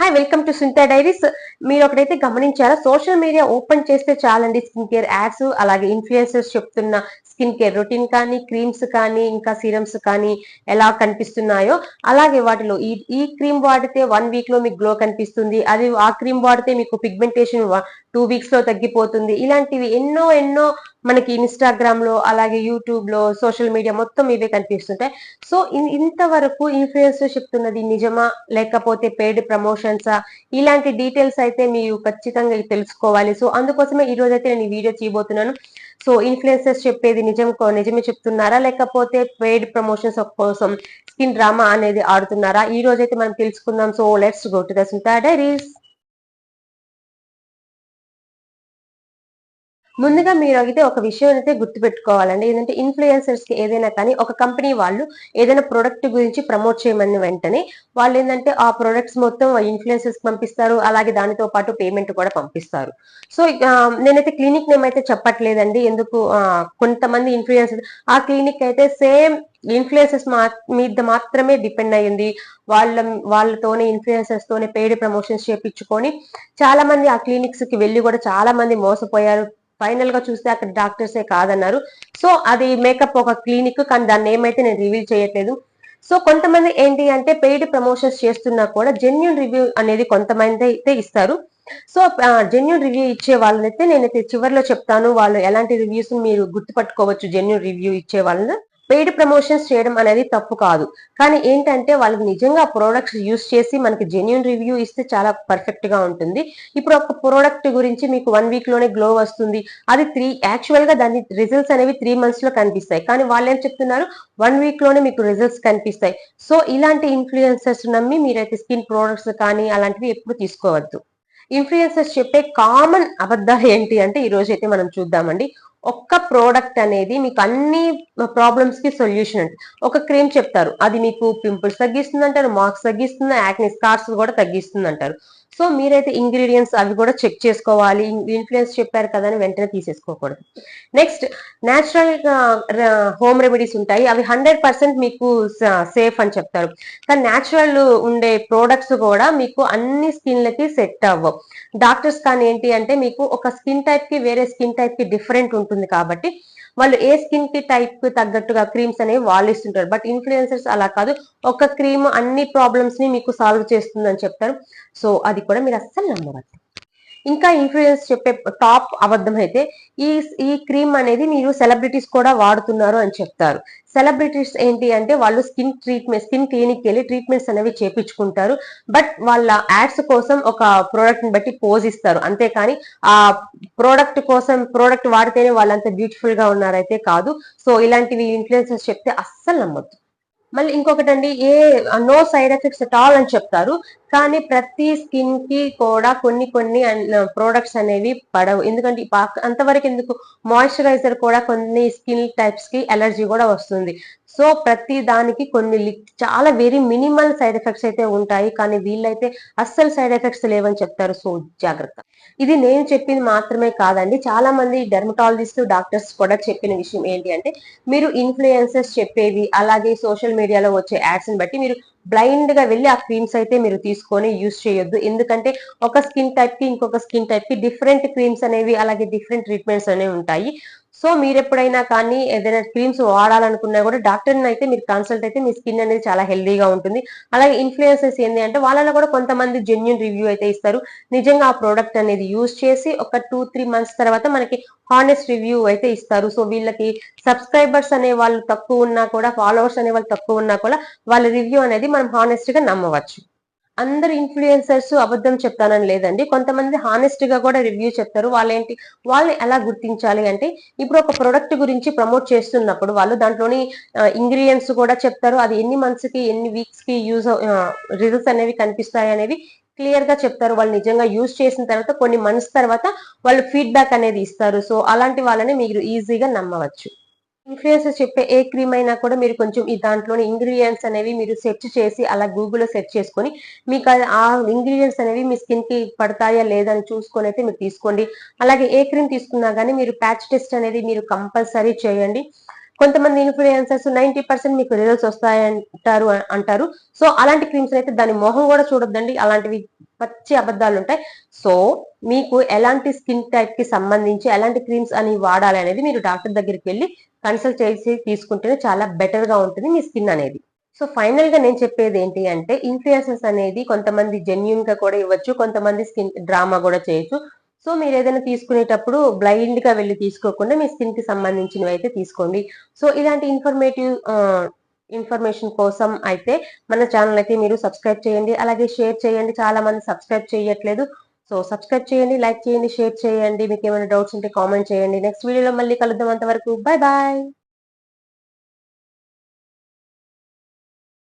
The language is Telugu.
Hi welcome to Suntha diaries మీరు ఒకటైతే గమనించారా సోషల్ మీడియా ఓపెన్ చేస్తే చాలండి స్కిన్ కేర్ యాడ్స్ అలాగే ఇన్ఫ్లుయెన్సర్స్ చెప్తున్న స్కిన్ కేర్ రొటీన్ కానీ క్రీమ్స్ కానీ ఇంకా సీరమ్స్ కానీ ఎలా కనిపిస్తున్నాయో అలాగే వాటిలో ఈ ఈ క్రీమ్ వాడితే వన్ వీక్లో మీకు గ్లో కనిపిస్తుంది అది ఆ క్రీమ్ వాడితే మీకు పిగ్మెంటేషన్ టూ వీక్స్లో తగ్గిపోతుంది ఇలాంటివి ఎన్నో ఎన్నో మనకి ఇన్స్టాగ్రామ్లో అలాగే యూట్యూబ్లో సోషల్ మీడియా మొత్తం ఇవే కనిపిస్తుంటాయి. సో ఇంతవరకు ఇన్ఫ్లుయెన్సర్ చెప్తున్నది నిజమా లేకపోతే పెయిడ్ ప్రమోషన్సా ఇలాంటి డీటెయిల్స్ అయితే మీరు ఖచ్చితంగా తెలుసుకోవాలి. సో అందుకోసమే ఈ రోజు అయితే నేను ఈ వీడియో చేయబోతున్నాను సో ఇన్ఫ్లుయెన్సర్స్ చెప్పేది నిజం నిజమే చెప్తున్నారా? లేకపోతే పెయిడ్ ప్రమోషన్స్ కోసం స్కిన్ డ్రామా అనేది ఆడుతున్నారా? ఈ రోజైతే మనం తెలుసుకుందాం. So let's go to the Suntha diaries ముందుగా మీరు అయితే ఒక విషయం అయితే గుర్తుపెట్టుకోవాలండి. ఏంటంటే ఇన్ఫ్లుయెన్సర్స్కి ఏదైనా కానీ ఒక కంపెనీ వాళ్ళు ఏదైనా ప్రొడక్ట్ గురించి ప్రమోట్ చేయమని వెంటనే వాళ్ళు ఏంటంటే ఆ ప్రొడక్ట్స్ మొత్తం ఇన్ఫ్లుయెన్సర్స్ పంపిస్తారు. అలాగే దానితో పాటు పేమెంట్ కూడా పంపిస్తారు. సో నేనైతే క్లినిక్ నేమ్ అయితే చెప్పట్లేదండి. ఎందుకు? కొంతమంది ఇన్ఫ్లుయెన్సర్స్ ఆ క్లినిక్ అయితే సేమ్ ఇన్ఫ్లుయెన్సెస్ మా మీద మాత్రమే డిపెండ్ అయ్యింది. వాళ్ళ వాళ్ళతోనే ఇన్ఫ్లుయెన్సెస్ తోనే పెయిడ్ ప్రమోషన్స్ చేపించుకొని చాలా మంది ఆ క్లినిక్స్కి వెళ్ళి కూడా చాలా మంది మోసపోయారు. ఫైనల్గా చూస్తే అక్కడ డాక్టర్సే కాదన్నారు. సో అది మేకప్ ఒక క్లినిక్ కానీ దాన్ని ఏమైతే నేను రివీల్ చేయట్లేదు. సో కొంతమంది ఏంటి అంటే పెయిడ్ ప్రమోషన్స్ చేస్తున్నా కూడా జెన్యున్ రివ్యూ అనేది కొంతమంది అయితే ఇస్తారు. సో జెన్యున్ రివ్యూ ఇచ్చే వాళ్ళనైతే నేనైతే చివరిలో చెప్తాను. వాళ్ళు ఎలాంటి రివ్యూస్ మీరు గుర్తుపట్టుకోవచ్చు జెన్యున్ రివ్యూ ఇచ్చే వాళ్ళని. పెయిడ్ ప్రమోషన్స్ చేయడం అనేది తప్పు కాదు. కానీ ఏంటంటే వాళ్ళకి నిజంగా ప్రోడక్ట్స్ యూస్ చేసి మనకి జెన్యున్ రివ్యూ ఇస్తే చాలా పర్ఫెక్ట్గా ఉంటుంది. ఇప్పుడు ఒక ప్రోడక్ట్ గురించి మీకు వన్ వీక్లోనే గ్లో వస్తుంది. అది త్రీ యాక్చువల్గా దాని రిజల్ట్స్ అనేవి త్రీ మంత్స్లో కనిపిస్తాయి. కానీ వాళ్ళు ఏం చెప్తున్నారు? వన్ వీక్లోనే మీకు రిజల్ట్స్ కనిపిస్తాయి. సో ఇలాంటి ఇన్ఫ్లుయెన్సర్స్ నమ్మి మీరైతే స్కిన్ ప్రోడక్ట్స్ కానీ అలాంటివి ఎప్పుడు తీసుకోవద్దు. ఇన్ఫ్లుయెన్సర్స్ చెప్పే కామన్ అబద్ధాలు ఏంటి అంటే ఈ రోజు అయితే మనం చూద్దామండి. ఒక్క ప్రోడక్ట్ అనేది మీకు అన్ని ప్రాబ్లమ్స్కి సొల్యూషన్ అంటే ఒక క్రీమ్ చెప్తారు. అది మీకు పింపుల్స్ తగ్గిస్తుంది అంటారు మార్క్స్ తగ్గిస్తుంది యాక్ని స్కార్స్ కూడా తగ్గిస్తుంది అంటారు సో మీరైతే ఇంగ్రీడియంట్స్ అవి కూడా చెక్ చేసుకోవాలి. ఇన్ఫ్లుయెన్స్ చెప్పారు కదా అని వెంటనే తీసేసుకోకూడదు. నెక్స్ట్ న్యాచురల్ హోమ్ రెమెడీస్ ఉంటాయి. అవి హండ్రెడ్ పర్సెంట్ మీకు సేఫ్ అని చెప్తారు. కానీ న్యాచురల్ ఉండే ప్రోడక్ట్స్ కూడా మీకు అన్ని స్కిన్లకి సెట్ అవ్వవు. డాక్టర్స్ కానీ ఏంటి అంటే మీకు ఒక స్కిన్ టైప్కి వేరే స్కిన్ టైప్కి డిఫరెంట్ ఉంటుంది కాబట్టి వాళ్ళు ఏ స్కిన్కి టైప్కి తగ్గట్టుగా క్రీమ్స్ అనేవి వాళ్ళు ఇస్తుంటారు. బట్ ఇన్ఫ్లుయెన్సర్స్ అలా కాదు. ఒక క్రీమ్ అన్ని ప్రాబ్లమ్స్ని మీకు సాల్వ్ చేస్తుందని చెప్తారు. సో అది కూడా మీరు అస్సలు నమ్మవద్దు ఇంకా ఇన్ఫ్లుయెన్స్ చెప్పే టాప్ అబద్ధం అయితే ఈ ఈ క్రీమ్ అనేది మీరు సెలబ్రిటీస్ కూడా వాడుతున్నారు అని చెప్తారు. సెలబ్రిటీస్ ఏంటి అంటే వాళ్ళు స్కిన్ ట్రీట్మెంట్ స్కిన్ క్లినిక్ వెళ్ళి ట్రీట్మెంట్స్ అనేవి చేపించుకుంటారు. బట్ వాళ్ళ యాడ్స్ కోసం ఒక ప్రోడక్ట్ని బట్టి పోజ్ ఇస్తారు. అంతేకాని ఆ ప్రోడక్ట్ కోసం ప్రోడక్ట్ వాడితేనే వాళ్ళంత బ్యూటిఫుల్గా ఉన్నారైతే కాదు. సో ఇలాంటివి ఇన్ఫ్లుయెన్సెస్ చెప్తే అస్సలు నమ్మొద్దు. మళ్ళీ ఇంకొకటి అండి ఏ no side effects at all అని చెప్తారు. కానీ ప్రతి స్కిన్కి కూడా కొన్ని కొన్ని ప్రోడక్ట్స్ అనేవి పడవు. ఎందుకంటే పాక- అంతవరకు ఎందుకు? మాయిశ్చరైజర్ కూడా కొన్ని స్కిన్ టైప్స్కి ఎలర్జీ కూడా వస్తుంది. సో ప్రతి దానికి కొన్ని చాలా వెరీ మినిమల్ సైడ్ ఎఫెక్ట్స్ అయితే ఉంటాయి. కానీ వీళ్ళైతే అస్సలు సైడ్ ఎఫెక్ట్స్ లేవని చెప్తారు. సో జాగ్రత్త. ఇది నేను చెప్పింది మాత్రమే కాదండి. చాలా మంది డెర్మటాలజిస్ట్ డాక్టర్స్ కూడా చెప్పిన విషయం ఏంటి అంటే మీరు ఇన్ఫ్లుయెన్సెస్ చెప్పేవి అలాగే సోషల్ మీడియాలో వచ్చే యాడ్స్ని బట్టి మీరు బ్లైండ్గా వెళ్ళి ఆ క్రీమ్స్ అయితే మీరు తీసుకొని యూస్ చేయొద్దు. ఎందుకంటే ఒక స్కిన్ టైప్కి ఇంకొక స్కిన్ టైప్కి డిఫరెంట్ క్రీమ్స్ అనేవి అలాగే డిఫరెంట్ ట్రీట్మెంట్స్ అనేవి ఉంటాయి. సో మీరు ఎప్పుడైనా కానీ ఏదైనా క్రీమ్స్ వాడాలనుకున్నా కూడా డాక్టర్ని అయితే మీరు కన్సల్ట్ అయితే మీ స్కిన్ అనేది చాలా హెల్దీగా ఉంటుంది. అలాగే ఇన్ఫ్లుయెన్సెస్ ఏంటి అంటే వాళ్ళలో కూడా కొంతమంది జెన్యున్ రివ్యూ అయితే ఇస్తారు. నిజంగా ఆ ప్రోడక్ట్ అనేది యూజ్ చేసి ఒక టూ త్రీ మంత్స్ తర్వాత మనకి హానెస్ట్ రివ్యూ అయితే ఇస్తారు. సో వీళ్ళకి సబ్స్క్రైబర్స్ అనే వాళ్ళు తక్కువ ఉన్నా కూడా ఫాలోవర్స్ అనే వాళ్ళు తక్కువ ఉన్నా కూడా వాళ్ళ రివ్యూ అనేది మనం హానెస్ట్గా నమ్మవచ్చు. అందరు ఇన్ఫ్లుయెన్సర్స్ అబద్ధం చెప్తానని లేదండి. కొంతమంది హానెస్ట్గా కూడా రివ్యూ చెప్తారు. వాళ్ళేంటి వాళ్ళు ఎలా గుర్తించాలి అంటే ఇప్పుడు ఒక ప్రొడక్ట్ గురించి ప్రమోట్ చేస్తున్నప్పుడు వాళ్ళు దాంట్లోని ఇంగ్రీడియంట్స్ కూడా చెప్తారు. అది ఎన్ని మంత్స్కి ఎన్ని వీక్స్కి యూజ్ రిజల్ట్స్ అనేవి కనిపిస్తాయి అనేవి క్లియర్గా చెప్తారు. వాళ్ళు నిజంగా యూజ్ చేసిన తర్వాత కొన్ని మంత్స్ తర్వాత వాళ్ళు ఫీడ్బ్యాక్ అనేది ఇస్తారు. సో అలాంటి వాళ్ళని మీరు ఈజీగా నమ్మవచ్చు. ఇన్ఫ్లుయెన్సర్ చెప్పే ఏ క్రీమ్ అయినా కూడా మీరు కొంచెం ఈ దాంట్లోని ఇంగ్రీడియంట్స్ అనేవి మీరు సెర్చ్ చేసి అలా గూగుల్లో సెర్చ్ చేసుకొని మీకు ఆ ఇంగ్రీడియంట్స్ అనేవి మీ స్కిన్కి పడతాయా లేదా అని చూసుకొని అయితే మీరు తీసుకోండి. అలాగే ఏ క్రీమ్ తీసుకున్నా కానీ మీరు ప్యాచ్ టెస్ట్ అనేది మీరు కంపల్సరీ చేయండి. కొంతమంది ఇన్ఫ్లుయెన్సర్స్ నైన్టీ పర్సెంట్ మీకు రిజల్ట్స్ వస్తాయంటారు అంటారు. సో అలాంటి క్రీమ్స్ అయితే దాని మొహం కూడా చూడొద్దండి. అలాంటివి పచ్చి అబద్ధాలు ఉంటాయి సో మీకు ఎలాంటి స్కిన్ టైప్కి సంబంధించి ఎలాంటి క్రీమ్స్ అని వాడాలి అనేది మీరు డాక్టర్ దగ్గరికి వెళ్ళి కన్సల్ట్ చేసి తీసుకుంటేనే చాలా బెటర్గా ఉంటుంది మీ స్కిన్ అనేది. సో ఫైనల్గా నేను చెప్పేది ఏంటి అంటే ఇన్ఫ్లుయెన్సెస్ అనేది కొంతమంది జెన్యున్గా కూడా ఇవ్వచ్చు కొంతమంది స్కిన్ డ్రామా కూడా చేయొచ్చు. సో మీరు ఏదైనా తీసుకునేటప్పుడు బ్లైండ్గా వెళ్ళి తీసుకోకుండా మీ స్కిన్కి సంబంధించినవి అయితే తీసుకోండి. సో ఇలాంటి ఇన్ఫర్మేటివ్ ఇన్ఫర్మేషన్ కోసం అయితే మన ఛానల్ అయితే మీరు సబ్స్క్రైబ్ చేయండి. అలాగే షేర్ చేయండి. చాలా మంది సబ్స్క్రైబ్ చేయట్లేదు. సో సబ్స్క్రైబ్ చేయండి లైక్ చేయండి షేర్ చేయండి. మీకు ఏమైనా డౌట్స్ ఉంటే కామెంట్ చేయండి. నెక్స్ట్ వీడియోలో మళ్ళీ కలుద్దాం అంతవరకు. Bye bye